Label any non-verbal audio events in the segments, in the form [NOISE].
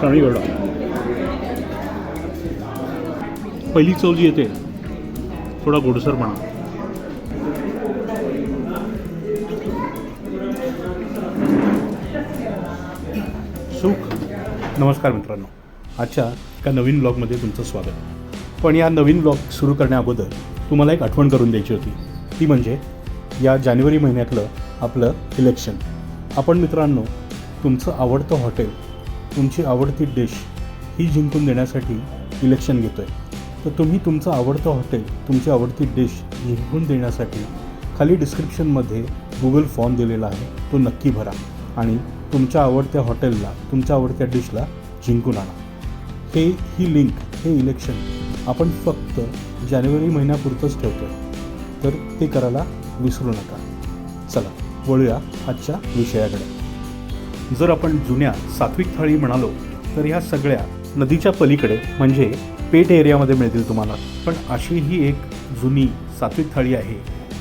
सणीगडा पहिली चव जी येते थोडा गोडसरपणा सुख. नमस्कार मित्रांनो. आजच्या एका नवीन ब्लॉगमध्ये तुमचं स्वागत. पण या नवीन ब्लॉग सुरू करण्याअगोदर तुम्हाला एक आठवण करून द्यायची होती. ती म्हणजे या जानेवारी महिन्यातलं आपलं इलेक्शन आपण मित्रांनो तुमचं आवडतं हॉटेल तुमची आवडती डिश ही जिंकून देण्यासाठी इलेक्शन घेतो आहे तर तुम्ही तुमचं आवडतं हॉटेल तुमची आवडती डिश जिंकून देण्यासाठी खाली डिस्क्रिप्शनमध्ये गुगल फॉर्म दिलेला आहे तो नक्की भरा आणि तुमच्या आवडत्या हॉटेलला तुमच्या आवडत्या डिशला जिंकून आणा. हे ही लिंक हे इलेक्शन आपण फक्त जानेवारी महिन्यापुरतंच ठेवतो आहे तर ते करायला विसरू नका. चला वळूया आजच्या विषयाकडे. जर आपण जुन्या सात्विक थाळी म्हणालो तर ह्या सगळ्या नदीच्या पलीकडे म्हणजे पेट एरियामध्ये मिळतील तुम्हाला. पण अशी ही एक जुनी सात्विक थाळी आहे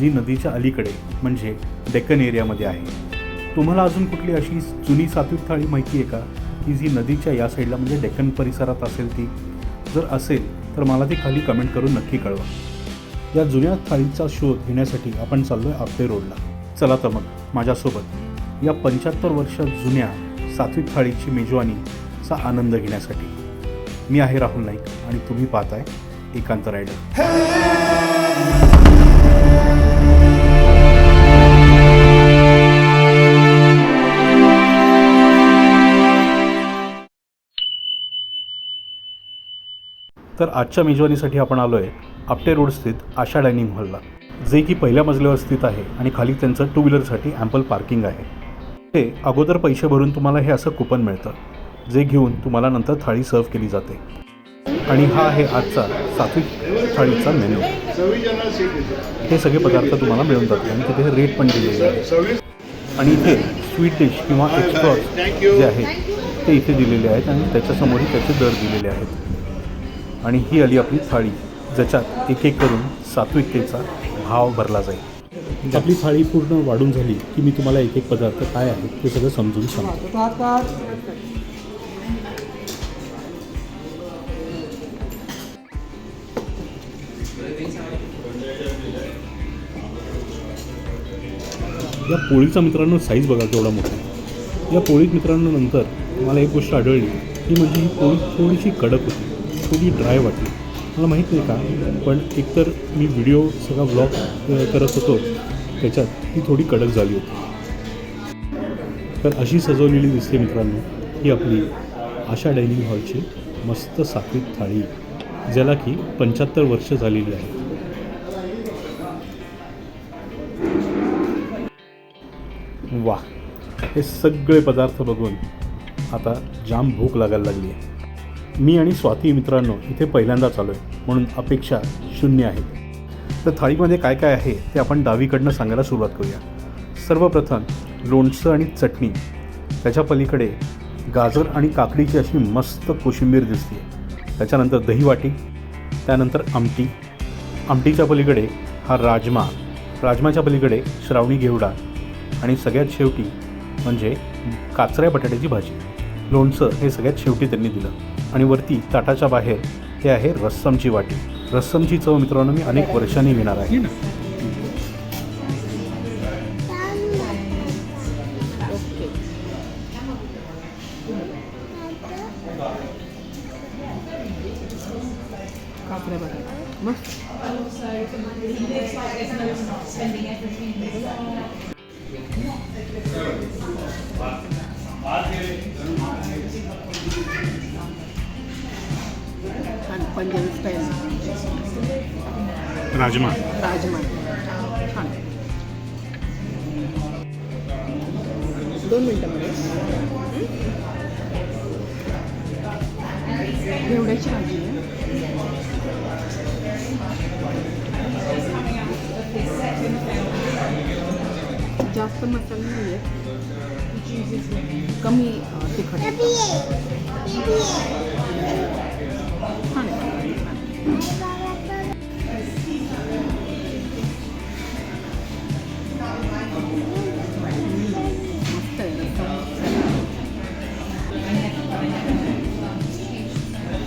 जी नदीच्या अलीकडे म्हणजे डेक्कन एरियामध्ये आहे. तुम्हाला अजून कुठली अशी जुनी सात्विक थाळी माहिती आहे का? की जी नदीच्या या साईडला म्हणजे डेक्कन परिसरात असेल ती? जर असेल तर मला ती खाली कमेंट करून नक्की कळवा. या जुन्या थाळीचा शोध घेण्यासाठी आपण चाललो आहे आपटे रोडला. चला तर मग माझ्यासोबत. या पंच्याहत्तर वर्ष जुन्या सात्विक थाळीची मेजवानीचा आनंद घेण्यासाठी. मी आहे राहुल नाईक आणि तुम्ही पाहताय एकांत रायडर. तर आजच्या मेजवानीसाठी आपण आलो आहे आपटे रोड स्थित आशा डायनिंग हॉलला. जे की पहिल्या मजल्यावर स्थित आहे आणि खाली त्यांचं टू व्हीलरसाठी ॲम्पल पार्किंग आहे. हे अगोदर पैसे भरून तुम्हाला हे असं कुपन मिळतं जे घेऊन तुम्हाला नंतर थाळी सर्व केली जाते. आणि हा आहे आजचा सात्विक थाळीचा मेन्यू हे सगळे पदार्थ तुम्हाला मिळून जातील. आणि तिथे रेट पण दिलेले आहे. आणि इथे स्वीट डिश किंवा एक्स्ट्रॉज जे आहेत ते इथे दिलेले आहेत आणि त्याच्यासमोरही त्याचे दर दिलेले आहेत. आणि ही आली आपली थाळी ज्याच्यात एक एक करून सात्विकतेचा भाव भरला जाईल. आपली थाळी पूर्ण वाढून झाली की मी तुम्हाला एक एक पदार्थ काय आहेत ते सगळं समजून सांगतो. या पोळीचा मित्रांनो साईज बघा केवढा मोठा या पोळीत मित्रांनो नंतर मला एक गोष्ट आढळली. ती म्हणजे ही पोळी थोडीशी कडक होती. थोडी ड्राय वाटली. मला माहीत नाही का पण एकतर मी व्हिडिओ सगळा ब्लॉग करत होतो. त्याच्यात ती थोडी कडक झाली होती. तर अशी सजवलेली दिसते मित्रांनो ही आपली आशा डायनिंग हॉलची मस्त सात्विक थाळी ज्याला की पंच्याहत्तर वर्ष झालेली आहे. वा हे सगळे पदार्थ बघून आता जाम भूक लागायला लागली आहे. मी आणि स्वाती मित्रांनो इथे पहिल्यांदाच आलो आहे म्हणून अपेक्षा शून्य आहेत तर थाळीमध्ये काय काय आहे ते आपण डावीकडनं सांगायला सुरुवात करूया. सर्वप्रथम लोणचं आणि चटणी. त्याच्या पलीकडे गाजर आणि काकडीची अशी मस्त कोशिंबीर दिसते. त्याच्यानंतर दहीवाटी त्यानंतर आमटी. आमटीच्या पलीकडे हा राजमा. राजमाच्या पलीकडे श्रावणी घेवडा. आणि सगळ्यात शेवटी म्हणजे काचऱ्या बटाट्याची भाजी. लोणचं हे सगळ्यात शेवटी त्यांनी दिलं. आणि वरती ताटाच्या बाहेर हे आहे रस्समची वाटी. रस्समची चव मित्रांनो मी अनेक वर्षांनी घेणार आहे. पंजाबी स्टाईल राजमा. राजमा. छान. दोन मिनटामध्ये घेवड्याची भाजी आहे. जास्त मसाले नाही आहेत कमी तिखट.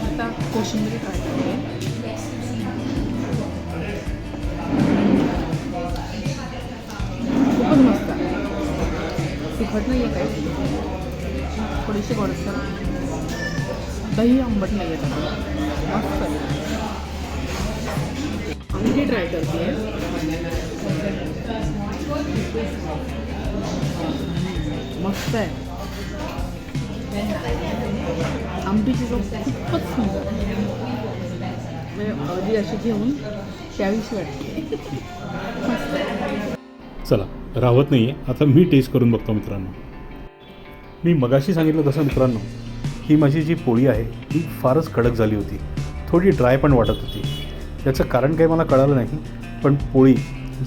आता कोशिंबीर काढते. खूपच मस्त तिखट नाही आहे काही. थोडीशी गोडसर. दही आंबट नाही आहे मस्त आहे आमटी ट्राय करते. मस्त आहे. आमटीची चव खूपच सुंदर म्हणजे अशी घेऊन प्यावीशी वाटते. चला राहत नाही आहे आता मी टेस्ट करून बघतो मित्रांनो. मी मगाशी सांगितलं तसं मित्रांनो ही माझी जी पोळी आहे ती फारच कडक झाली होती. थोडी ड्राय पण वाटत होती. याचं कारण काही मला कळालं नाही पण पोळी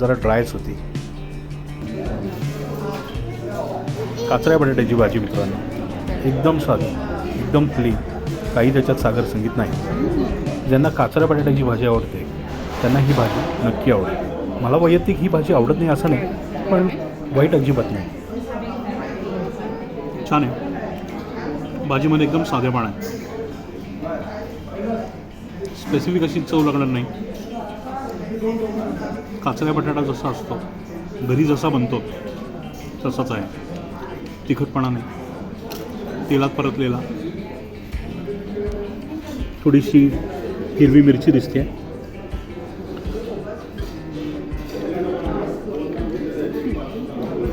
जरा ड्रायच होती. काचऱ्या बटाट्याची भाजी मित्रांनो. एकदम साधी एकदम क्लीन काही त्याच्यात सागर संगीत नाही. ज्यांना काचऱ्या बटाट्याची भाजी आवडते त्यांना ही भाजी नक्की आवडेल. मला वैयक्तिक ही भाजी आवडत नाही असं नाही पण वाईट अजिबात नाही. छान आहे. भाजीमध्ये एकदम साधेपणा आहे. स्पेसिफिक अशी चव लागणार नाही. काचऱ्या बटाटा जसा असतो घरी जसा बनतो तसाच आहे. तिखटपणा नाही तेलात परतलेला. थोडीशी हिरवी मिरची दिसते.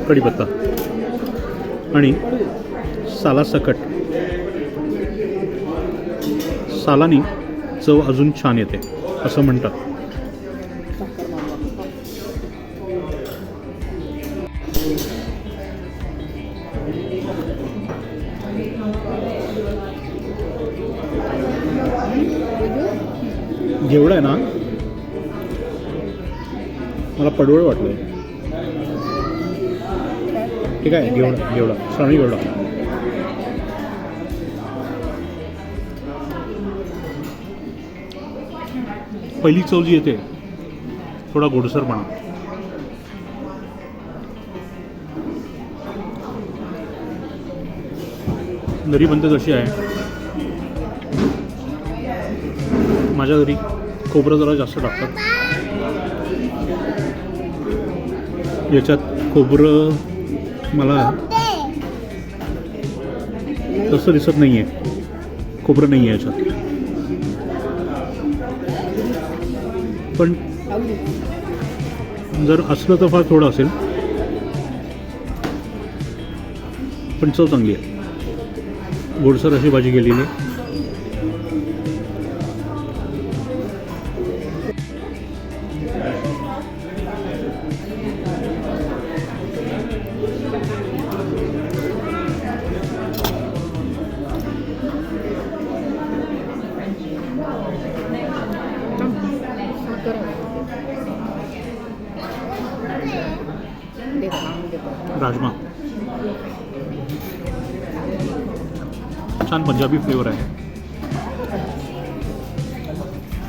कढीपत्ता. आणि सालासकट. सालानी चव अजून छान येते असं म्हणतात. जेवढं आहे ना? मला पडवळ वाटलं ठीक आहे घेवडा घेवडा श्रावणी घेवडा. पहिली चव जी येते थोडा गोडसरपणा घरी बनते तशी आहे. माझ्या घरी खोबरं जरा जास्त टाकतात. याच्यात खोबरं मला तसं दिसत नाही आहे खोबरं नाही आहे याच्यात. पण जर असलं तर फार थोडं असेल. पण चव चांगली आहे. गोडसर अशी भाजी गेलेली आहे.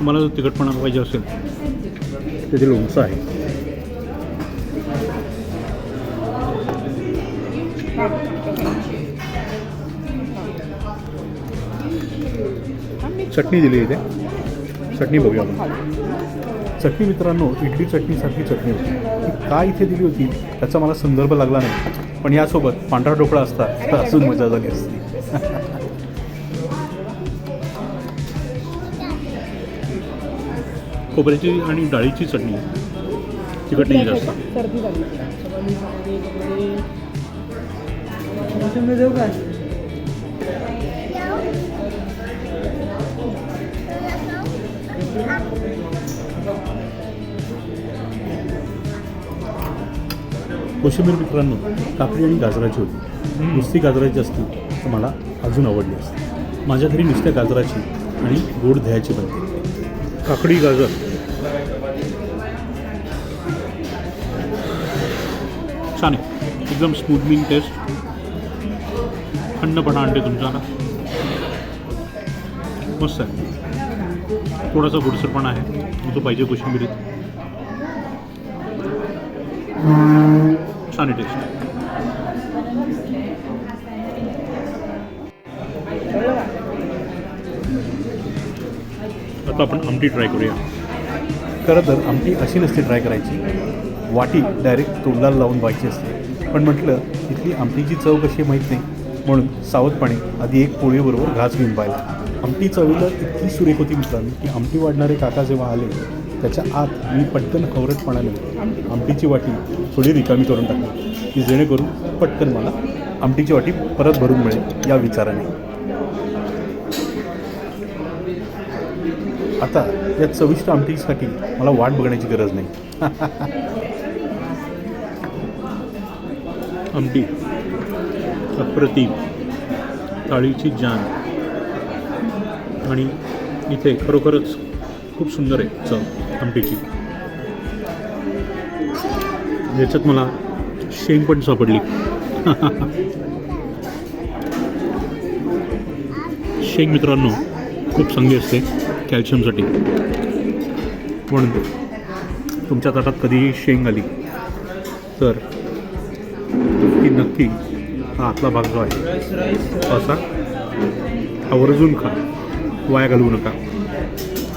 तुम्हाला जर तिखटपणा पाहिजे असेल त्याचे लोणचं आहे. चटणी दिली इथे. चटणी बघूया आपण. चटणी मित्रांनो इडली चटणीसारखी चटणी होती. ती का इथे दिली होती त्याचा मला संदर्भ लागला नाही. पण यासोबत पांढरा ढोकळा असता तर अजून मजा झाली असती. खोबऱ्याची आणि डाळीची चटणी. तिखट नाही जास्त. सर्दी झाली देऊ का कोशिंबीर मित्रांनो काकडी आणि गाजराची होती. नुसती गाजराची असती तर मला अजून आवडली असती. माझ्या घरी नुसत्या गाजराची आणि गोड दह्याची बनते. काकडी गाजर. छान आहे. एकदम स्मूथनिंग टेस्ट थंडपणा आणते तुमचा ना मस्त आहे. थोडासा गोडसरपणा आहे. मग तो पाहिजे कोशिंबिरीत. छान आहे टेस्ट आता आपण आमटी ट्राय करूया. खरं तर आमटी अशी नसते ट्राय करायची. वाटी डायरेक्ट तोंडाला लावून व्हायची असते. पण म्हटलं इथली आमटीची चव कशी माहीत नाही. म्हणून सावधपणे आधी एक पोळीबरोबर घास घेऊन पाहिला आमटी चवीला इतकी सुरेख होती मित्रांनो की आमटी वाढणारे काका जेव्हा आले त्याच्या आत मी पटकन खवरटपणाने आमटीची वाटी थोडी रिकामी करून टाकली की जेणेकरून पटकन मला आमटीची वाटी परत भरून मिळेल या विचाराने. आता या चविष्ट आमटीसाठी मला वाट बघण्याची गरज नाही. आमटी अप्रतिम थाळीची जान. आणि इथे खरोखरच खूप सुंदर आहे चव आमटीची. याच्यात मला शेंग पण सापडली. शेंग मित्रांनो खूप चांगली असते. कॅल्शियमसाठी. म्हणून तुमच्या ताटात कधीही शेंग आली तर ती नक्की हा आतला भाग जो आहे असा आवर्जून खा वाया घालवू नका.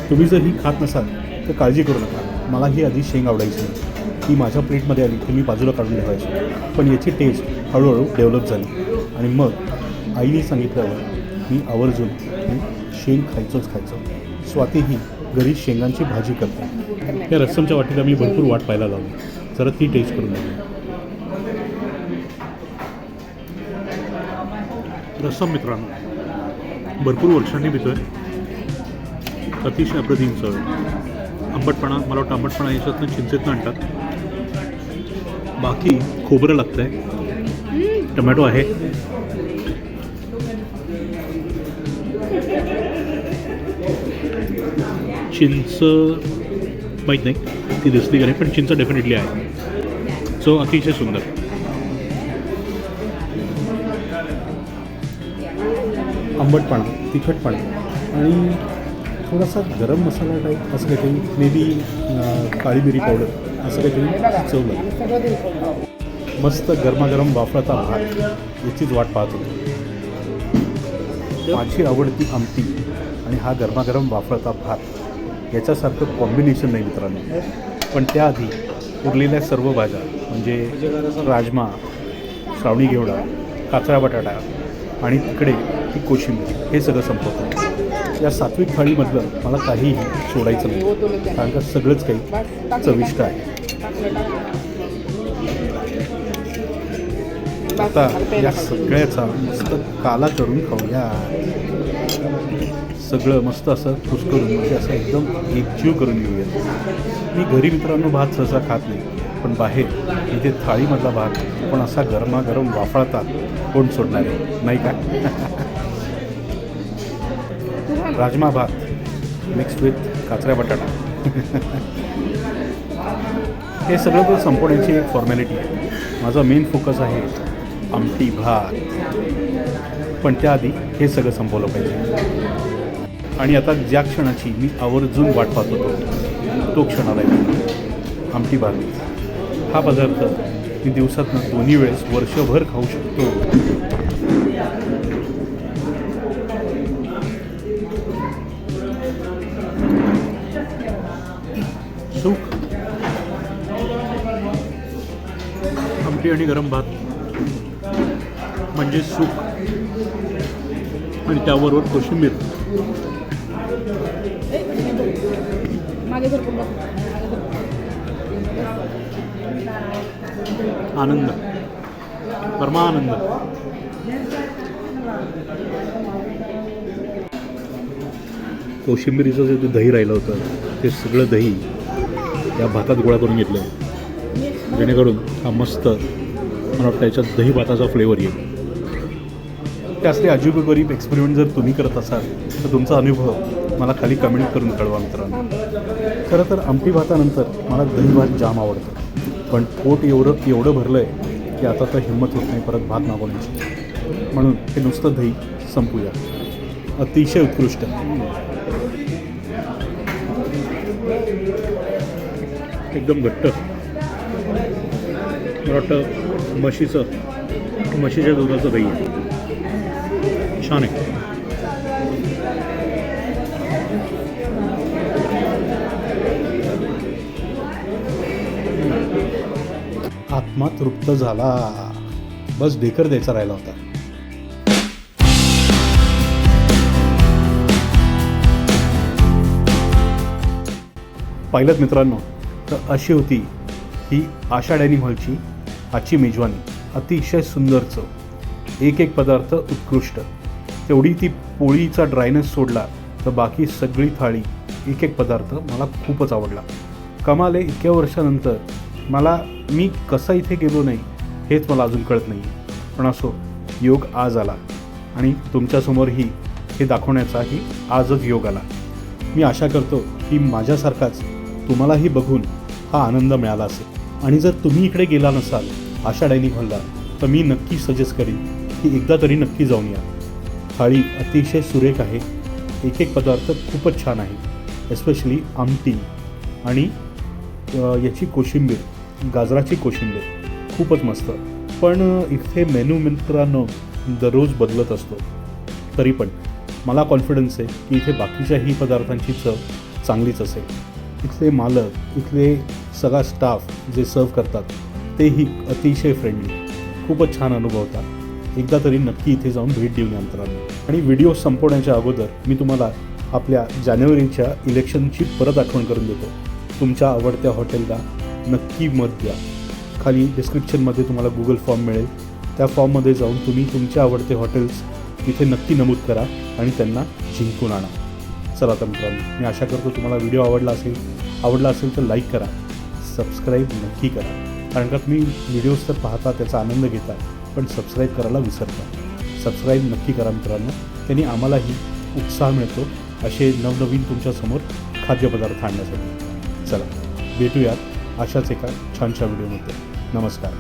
तुम्ही जर ही खात नसाल तर काळजी करू नका. मला ही आधी शेंग आवडायची ती माझ्या प्लेटमध्ये आली की मी बाजूला काढून ठेवायची. पण याची टेस्ट हळूहळू डेव्हलप झाली. आणि मग आईने सांगितल्यावर मी आवर्जून शेंग खायचंच खायचं. स्वाती ही घरी शेंगांची भाजी करते या रस्समच्या वाटीला मी भरपूर वाट पाहायला लावली. जरा ती टेस्ट करून बघूया. रस्सम मित्रांनो भरपूर वर्षांनी पितोय. अतिशय अप्रतिम चव. आहे. आंबटपणा मला वाटतं आंबटपणा याच्यातनं चिंचेतनं आणतात. बाकी खोबरं लागतंय. टमॅटो आहे. चिंच माहीत नाही. ती दिसली का नाही पण चिंच डेफिनेटली आहे. सो अतिशय सुंदर. आंबटपणा तिखटपणा आणि थोडासा गरम मसाला टाईप असं काहीतरी मे बी काळी मिरी पावडर असं काहीतरी चव लागतं. मस्त गरमागरम वाफळता भात याचीच वाट पाहत होतो. माझी आवडती आमटी आणि हा गरमागरम वाफळता भात. याच्यासारखं कॉम्बिनेशन नाही मित्रांनो. पण त्याआधी उरलेल्या सर्व भाज्या म्हणजे राजमा श्रावणी घेवडा काचरा बटाटा आणि तिकडे ही कोशिंबीर हे सगळं संपवतो. या सात्विक थाळीमधलं मला काहीही सोडायचं नाही कारण का सगळंच काही चविष्ट आहे. आता या सगळ्याचा मस्त काला करून खाऊया. सगळं मस्त असं कुसकरून म्हणजे असं एकदम एकजीव करून घेऊया मी घरी मित्रांनो भात सहसा खात नाही पण बाहेर इथे थाळीमधला भात पण असा गरमागरम वाफळता कोण सोडणार आहे? नाही का? [LAUGHS] राजमा भात मिक्स विथ काचऱ्या बटाटा. [LAUGHS] हे सगळं तर संपवण्याची एक फॉर्मॅलिटी आहे. माझा मेन फोकस आहे आमटी भात पण त्याआधी हे सगळं संपवलं पाहिजे. आणि आता ज्या क्षणाची मी आवर्जून वाट पाहत होतो तो क्षण आला आहे आमटी भात हा पदार्थ मी दिवसातनं दोन्ही वेळेस वर्षभर खाऊ शकतो. सुख. आमटी आणि गरम भात. म्हणजे सुख. आणि त्याबरोबर कोशिंबीर. आनंद. परमानंद. कोशिंबिरीचं जे दही राहिलं होतं ते सगळं दही या भातात गोळा करून घेतलं जेणेकरून हा मस्त मला वाटतं याच्यात दही भाताचा फ्लेवर येईल. ते असले अजीब गरीब एक्सपेरिमेंट जर तुम्ही करत असाल तर तुमचा अनुभव मला खाली कमेंट करून कळवा मित्रांनो. खरं तर आमटी भातानंतर मला दही भात जाम आवडतं. पण पोट एवढं एवढं भरलं आहे की आता तर हिंमत होत नाही परत भात मागवण्याची. म्हणून हे नुसतं दही संपूया. अतिशय उत्कृष्ट. एकदम घट्ट. मला वाटतं म्हशीचं म्हशीच्या दुधाचं दही आहे. छान आहे. आत्मा तृप्त झाला. बस डेकर द्यायचा राहिला होता. पाहिलं मित्रांनो तर अशी होती ही आषाढ्यानी हॉलची आजची मेजवानी. अतिशय सुंदर चव. एक एक पदार्थ उत्कृष्ट. तेवढी ती पोळीचा ड्रायनेस सोडला तर बाकी सगळी थाळी एक एक पदार्थ मला खूपच आवडला. कमाल आहे इतक्या वर्षानंतर. मला मी कसा इथे गेलो नाही हेच मला अजून कळत नाही पण असो योग आज आला. आणि तुमच्यासमोरही हे दाखवण्याचाही आजच योग आला. मी आशा करतो की माझ्यासारखाच तुम्हालाही बघून हा आनंद मिळाला असेल. आणि जर तुम्ही इकडे गेला नसाल आशा डायनिंग हॉलला तर मी नक्की सजेस्ट करीन की एकदा तरी नक्की जाऊन या. थाळी अतिशय सुरेख आहे. एक एक पदार्थ खूपच छान आहे. एस्पेशली आमटी आणि याची कोशिंबीर गाजराची कोशिंबीर. खूपच मस्त. पण इथे मेनू मित्रांनो दररोज बदलत असतो. तरी पण मला कॉन्फिडन्स आहे की इथे बाकीच्याही पदार्थांची चव चांगलीच असेल. इथले मालक इथले सगळा स्टाफ जे सर्व करतात तेही अतिशय फ्रेंडली खूपच छान अनुभव होता. एकदा तरी नक्की इथे जाऊन भेट देऊन या मित्रांनो. आणि व्हिडिओ संपवण्याच्या अगोदर मी तुम्हाला आपल्या जानेवारीच्या इलेक्शनची परत आठवण करून देतो. तुमच्या आवडत्या हॉटेलला नक्की मत द्या. खाली डिस्क्रिप्शनमध्ये तुम्हाला गुगल फॉर्म मिळेल. त्या फॉर्ममध्ये जाऊन तुम्ही तुमचे आवडते हॉटेल्स तिथे नक्की नमूद करा आणि त्यांना जिंकून आणा. चला तर मित्रांनो मी आशा करतो तुम्हाला व्हिडिओ आवडला असेल. आवडला असेल तर लाईक करा. सबस्क्राईब नक्की करा. कारण का तुम्ही व्हिडिओज तर पाहता त्याचा आनंद घेता पण सबस्क्राईब करायला विसरता. सबस्क्राईब नक्की करा मित्रांनो. त्यांनी आम्हालाही उत्साह मिळतो असे नवनवीन तुमच्यासमोर खाद्यपदार्थ आणण्यासाठी. चला भेटूयात अशाच एका छानशा व्हिडिओमध्ये नमस्कार.